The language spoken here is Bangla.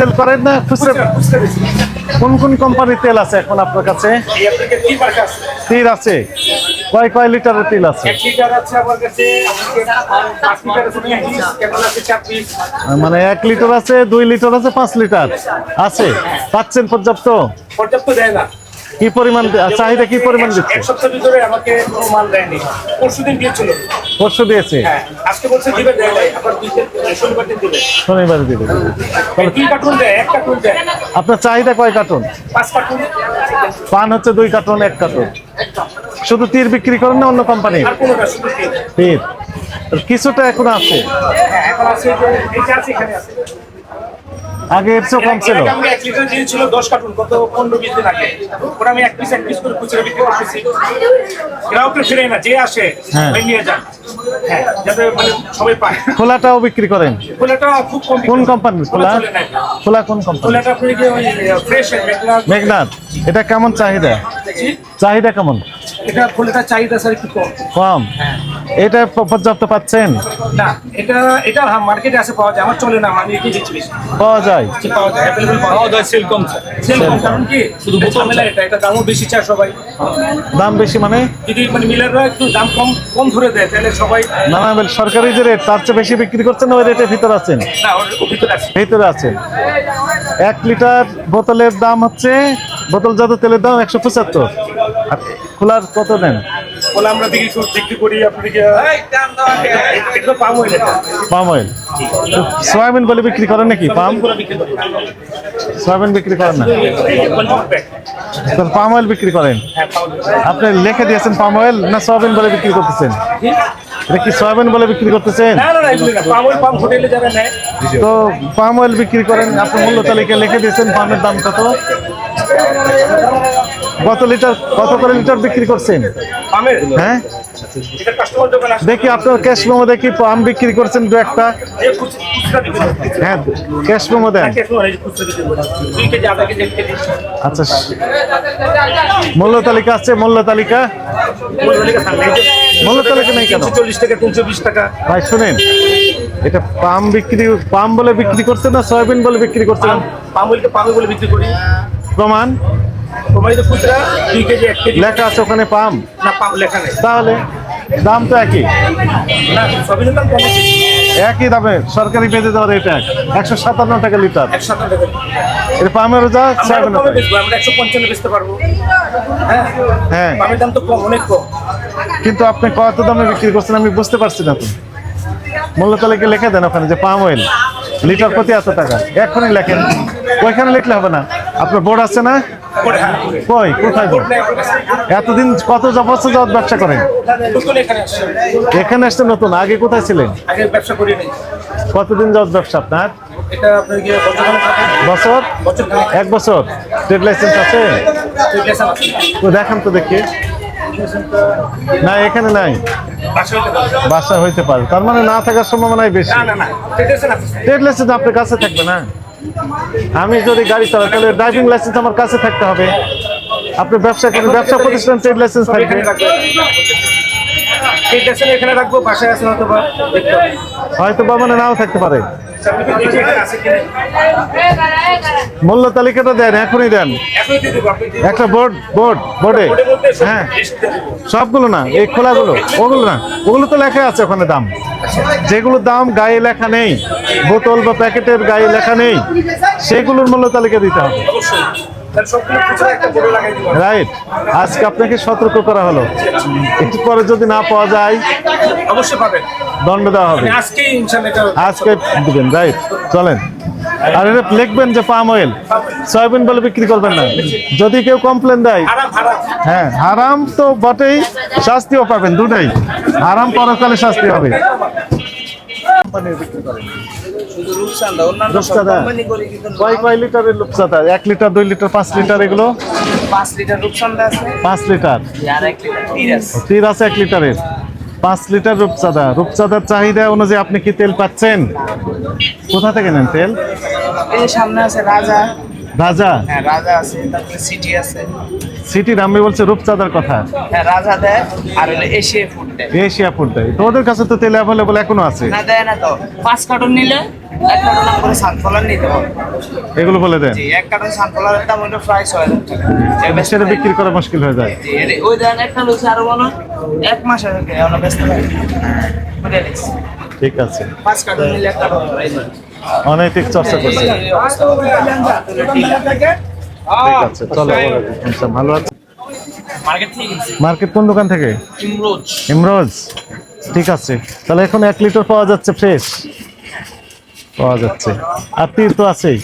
তেল করেন না খুচরা। কোন কোন কোম্পানির তেল আছে এখন আপনার কাছে? আছে তেল আছে। কয় কয় লিটারের তেল আছে? মানে এক লিটার আছে দুই লিটার আছে পাঁচ লিটার। আছে? পাচ্ছেন পর্যাপ্ত? পর্যাপ্ত দেয় না। কি পরিমাণ চাহিদা কি পরিমাণ দিচ্ছে? এক সপ্তাহ ভিতরে আমাকে কোনো মাল দেয়নি। পরশু দিন দিয়েছিল পরশু দিয়েছে? হ্যাঁ আজকে বলছে দিবে দেয় নাই। আবার শনিবার দিন দিবে। শনিবার দিবে। এই দুই কার্টুন দেয় এক কার্টুন দেয়। আপনার চাহিদা কয় কার্টন? পাঁচ কার্টুন। পান হচ্ছে দুই কার্টুন এক কার্টুন। শুধু তীর বিক্রি করেন না অন্য কোম্পানি তীর। কিছুটা এখন আছে। হ্যাঁ এখন আছে যে আছে এখানে আছে। আগে এর চেয়েও কম ছিল। আগে এক লিটার দিয়েছিল দশ কার্টুন কত পনেরো বিশ দিন আগে। ওরা আমি এক পিস এক পিস করে খুচরা বিক্রি করতেছি। গ্রাহকের ফিরে না যে আসে হ্যাঁ। ওই নিয়ে যান। হ্যাঁ যাতে মানে সবাই পায়। খোলাটাও বিক্রি করেন? খোলাটা খুব কম কোন কোম্পানির খোলা। খোলা? কোন কোম্পানি খোলাটা আপনি কি ওই ফ্রেশ মেঘনা। এটা কেমন চাহিদা? চাহিদা কেমন? এটা খোলাটা চাহিদা স্যার একটু কম। কম? এটা পর্যাপ্ত পাচ্ছেন? না এটা এটা হ্যাঁ মার্কেটে আসে পাওয়া যায়। আমার চলে না আমি এটি দিচ্ছি পাওয়া যায়। কি পাওয়া যায় অ্যাভেলেবল পাওয়া যায়। সেল কম সেল কম কারণ কি? শুধু ঝামেলা এটা এটা দামও বেশি চায় সবাই। দাম বেশি মানে? যদি মানে মিলাররা একটু দাম কম কম ধরে দেয় তাহলে সবাই না না সরকারি যে রেট তার চেয়ে বেশি বিক্রি করছেন ওই রেটের ভিতরে আছেন? না ওর ভিতরে আছে। ভিতরে আছেন। এক লিটার বোতলের দাম হচ্ছে বোতল যত তেলের দাম একশো পঁচাত্তর। আর খোলার কত নেন বলে আমরা করি বিক্রি করি এটা তো পাম অয়েল এটা। পাম অয়েল সয়াবিন বলে বিক্রি করেন নাকি? পাম সয়াবিন বিক্রি করেন না? তাহলে পাম অয়েল বিক্রি করেন। আপনি লিখে দিয়েছেন পাম অয়েল না সয়াবিন বলে বিক্রি করতেছেন? এটা কি সয়াবিন বলে বিক্রি করতেছেন? তো পাম অয়েল বিক্রি করেন আপনি মূল্য তালিকায় লিখে দিয়েছেন পামের দাম কত কত লিটার কত করে লিটার বিক্রি করছেন? হ্যাঁ? দেখি আপনার ক্যাশ মেমো দেখি পাম বিক্রি করছেন দু একটা। হ্যাঁ ক্যাশ মেমো দেন। আচ্ছা মূল্য তালিকা আছে মূল্য তালিকা? মূল্য তালিকা নেই কেন? চল্লিশ টাকা তিনশো বিশ টাকা। ভাই শুনেন এটা পাম বিক্রি পাম বলে বিক্রি করছেন না সয়াবিন বলে বিক্রি করছেন? পাম অয়েলকে পামে বলে বিক্রি করি। প্রমাণ? তোমার খুচরা দুই কেজি এক কেজি। লেখা আছে ওখানে পাম? না পাম লেখা নেই। তাহলে দাম তো একই। না সবিনের দাম কম একই দামে সরকারি পেঁচে দেওয়ার এটা একশো সাতান্ন টাকা লিটার। এটা পামের যা আমরা একশো পঞ্চান্ন বেচতে পারব। হ্যাঁ? হ্যাঁ। পামের দাম তো কম অনেক কম। কিন্তু আপনি কত দামে বিক্রি করছেন আমি বুঝতে পারছি না তো। মূল্য তালিকা লিখে দেন ওখানে যে পাম অয়েল লিটার প্রতি এত টাকা। এখনই লেখেন। ওইখানে লিখলে হবে না। আপনার বোর্ড আছে না? কই? কোথায় এতদিন কত বছর যাওয়ার ব্যবসা করেন? এখানে আসছে আসতে নতুন? আগে কোথায় ছিলেন? কতদিন যাওয়ার ব্যবসা আপনার? বছর এক বছর? ট্রেড লাইসেন্স আছে? তো দেখান তো দেখি। না এখানে নাই। বাসা হইতে পারে। তার মানে না থাকার সম্ভাবনাই বেশি। ট্রেড লাইসেন্স আপনার কাছে থাকবে না? আমি যদি গাড়ি চালাই তাহলে ড্রাইভিং লাইসেন্স আমার কাছে থাকতে হবে। আপনি ব্যবসা করেন ব্যবসা প্রতিষ্ঠান ট্রেড লাইসেন্স থাকবে এখানে রাখব। এখানে রাখব বাসায় আছে হয়তো হয়তো বা মানে নাও থাকতে পারে। মূল্য তালিকাটা দেন, এখনই দেন। একটা বোর্ড বোর্ড বোর্ডে হ্যাঁ। সবগুলো না, এই খোলাগুলো, ওগুলো না। ওগুলো তো লেখা আছে ওখানে দাম। যেগুলোর দাম গায়ে লেখা নেই, বোতল বা প্যাকেটের গায়ে লেখা নেই, সেগুলোর মূল্য তালিকা দিতে হবে। রাইট আজকে আপনাকে সতর্ক করা হলো। একটু পরে যদি না পাওয়া যায় অবশ্যই পাবেন। দণ্ড দেওয়া হবে। এটা আজকে দিবেন রাইট চলেন। আর এটা লিখবেন যে পাম অয়েল সয়াবিন বলে বিক্রি করবেন না। যদি কেউ কমপ্লেন দেয় হ্যাঁ হারাম তো বটেই শাস্তিও পাবেন দুটাই। হারাম পরকালে শাস্তি হবে। শুধু বিক্রি অন্যান্য সব রূপসান্দা। কোম্পানি করে কিন্তু কয় কয় লিটারের লুপসাতা এক লিটার দুই লিটার পাঁচ লিটার এগুলো? পাঁচ লিটার আছে। পাঁচ লিটার? এক তীর আছে। এক লিটারের। পাঁচ লিটার রূপচাঁদা। রূপচাঁদার চাহিদা অনুযায়ী আপনি কি তেল পাচ্ছেন? কোথা থেকে নেন তেল? সামনে আছে রাজা। রাজা? হ্যাঁ রাজা আছে তারপরে সিটি আছে। সিটির আমি বলছে রূপচাঁদার কথা। হ্যাঁ রাজা দেয় আর হলো এশিয়া ফুড দেয়। এশিয়া ফুড দেয়। তো ওদের কাছে তো তেল অ্যাভেলেবল এখনও আছে। না দেয় না তো। পাঁচ কার্টন নিলে এক কার্টন করে সানফ্লাওয়ার নিতে হবে। এগুলো বলে দেন। জি এক কার্টন সানফ্লাওয়ারের দাম হলো প্রায় ছয় হাজার টাকা। সেটা বিক্রি করা মুশকিল হয়ে যায়। জি, ওই দেন একটা লুচি আরও মনে এক মাস আগে আমরা ব্যস্ত নিচ্ছি। ঠিক আছে। অনৈতিক চর্চা করছে। ঠিক আছে চলো আচ্ছা, ভালো আছে। মার্কেট কোন দোকান থেকে? ইমরোজ। ঠিক আছে তাহলে এখন এক লিটার পাওয়া যাচ্ছে ফ্রেশ। পাওয়া যাচ্ছে। আর তীর তো আছেই।